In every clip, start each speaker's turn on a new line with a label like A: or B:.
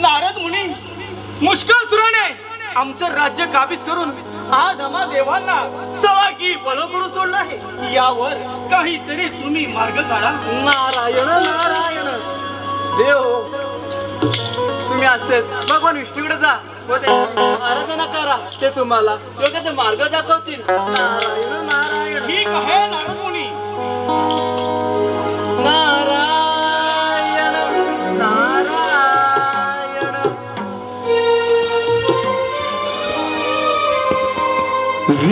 A: नारद मुनी मुश्किल सुराने आमचं राज्य काबीज करून आज आम्हा देवांना सवा की बळ करून सोडलं आहे. यावर काहीतरी तुम्ही मार्ग काढा नारायण नारायण. देव तुम्ही असेल भगवान विष्णूकडे जा. व आराधना करा. ते तुम्हाला योग्य ते मार्ग दाखवतील. नारायण नारायण. ठीक आहे नारद मुनी.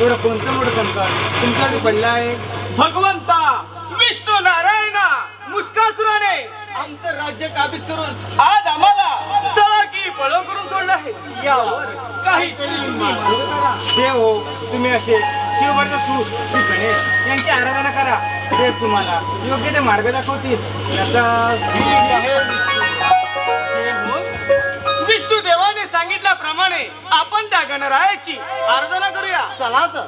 A: एवढं कोणतं मोठं संकट तुमच्यासाठी पडलं आहे. भगवंता विष्णू नारायणा मुस्कासुराने आमचं राज्य काबीज करून आज आम्हाला सळाकी पळव करून सोडलं आहे. यावर काहीतरी. देव हो तुम्ही असे शिवभरचा सूत श्री गणेश यांची आराधना करा. ते तुम्हाला योग्य ते मार्ग दाखवतील. याचा सांगितल्याप्रमाणे आपण त्या गणरायाची आराधना करूया. चला तर.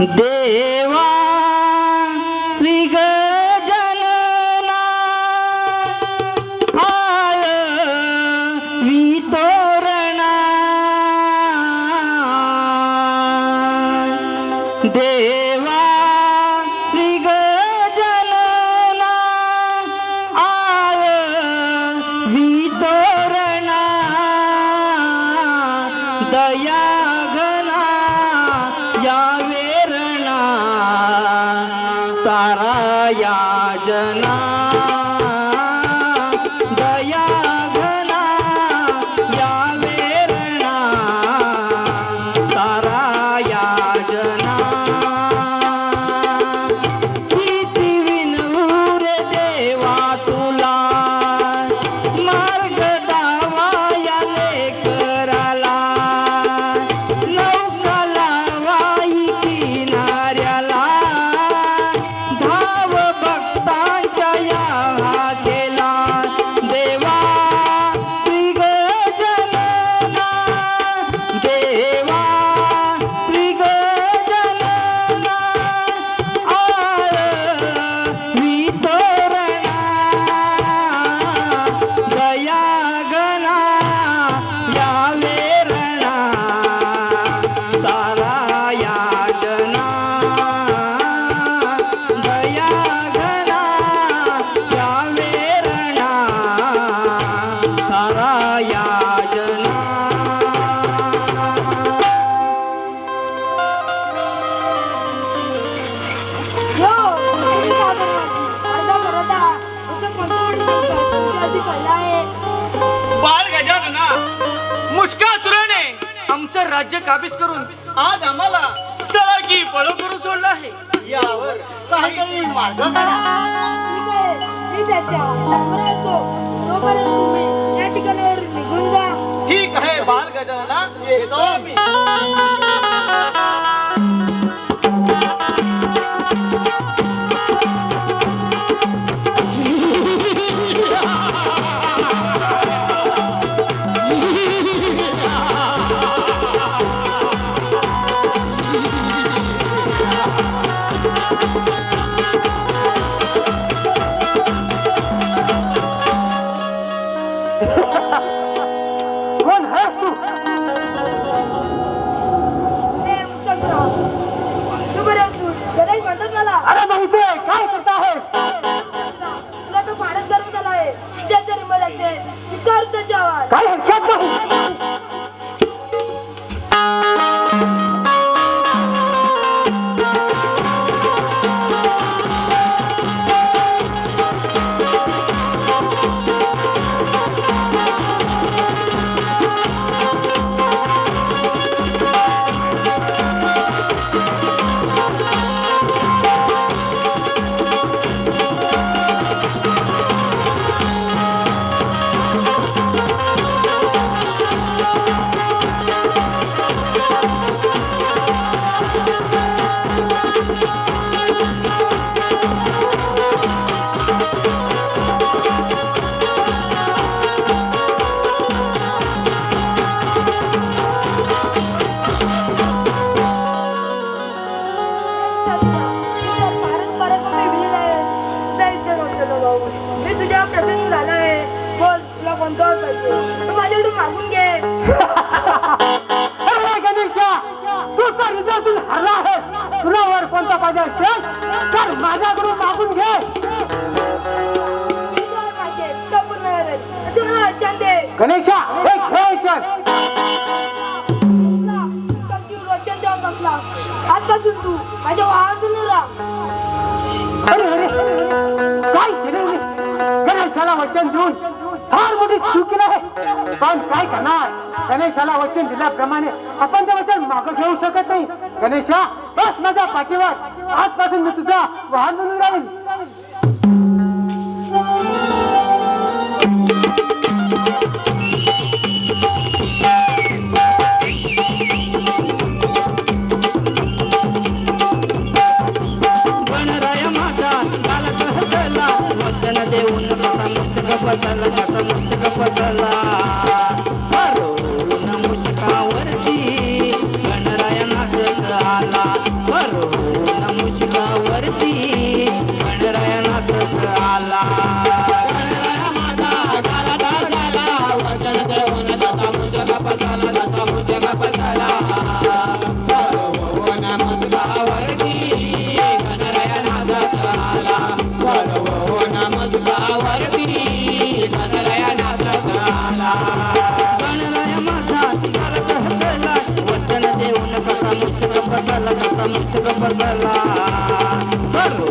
B: देवा श्री गजानना वितोरणा. देवा
C: आहे.
A: गजानना आमचं राज्य काबीज करून आज आम्हाला सळाकी पळव करून सोडलं आहे यावर काहीतरी मार्ग काढा.
C: ठीक आहे, मी त्याच्या शंभर येतो. तोपर्यंत तुम्ही या ठिकाणावरून निघून जा
A: ठीक आहे बाल गजानना येतो आम्ही
B: कोण आहेस तू. अरे माहिती आहे काय करता आहेस
C: तुला तो फारच गर्व झाला आहे. जरी मला ते.
B: काय
C: तू तर
B: हृदयातून हरला आहे तुला वर कोणता पाहिजे असेल तर माझ्याकडून मागून घे. गणेशा हे
C: खेळ बसला आजपासून तू माझ्या वाहतून राहा
B: अरे अरे. काय केलं गणेशाला वचन देऊन
D: फार मोठी चुकीला आहे पण काय करणार? गणेशाला वचन दिल्याप्रमाणे आपण ते वचन माग घेऊ शकत नाही. गणेशा बस माझ्या पाठीवर. आजपासून मी तुझा वाहन म्हणून राहील
B: Thank you. ಸಂಸ್ಕೃತ ಬದಲ ಬರೋ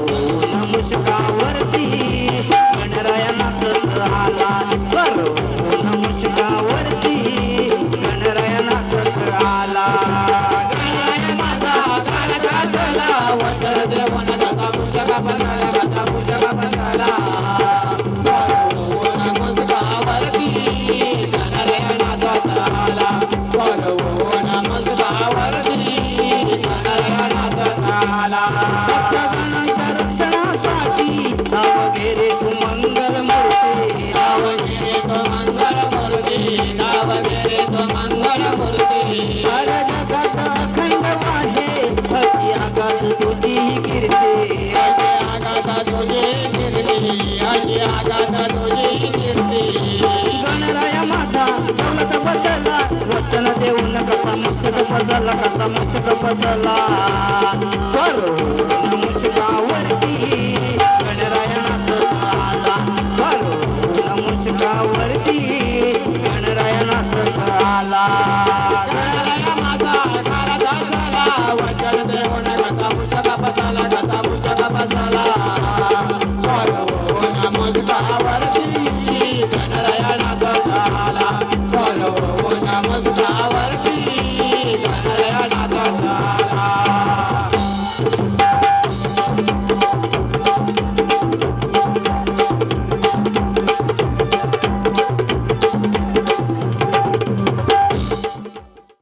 B: కథ ముసుగ పసలా.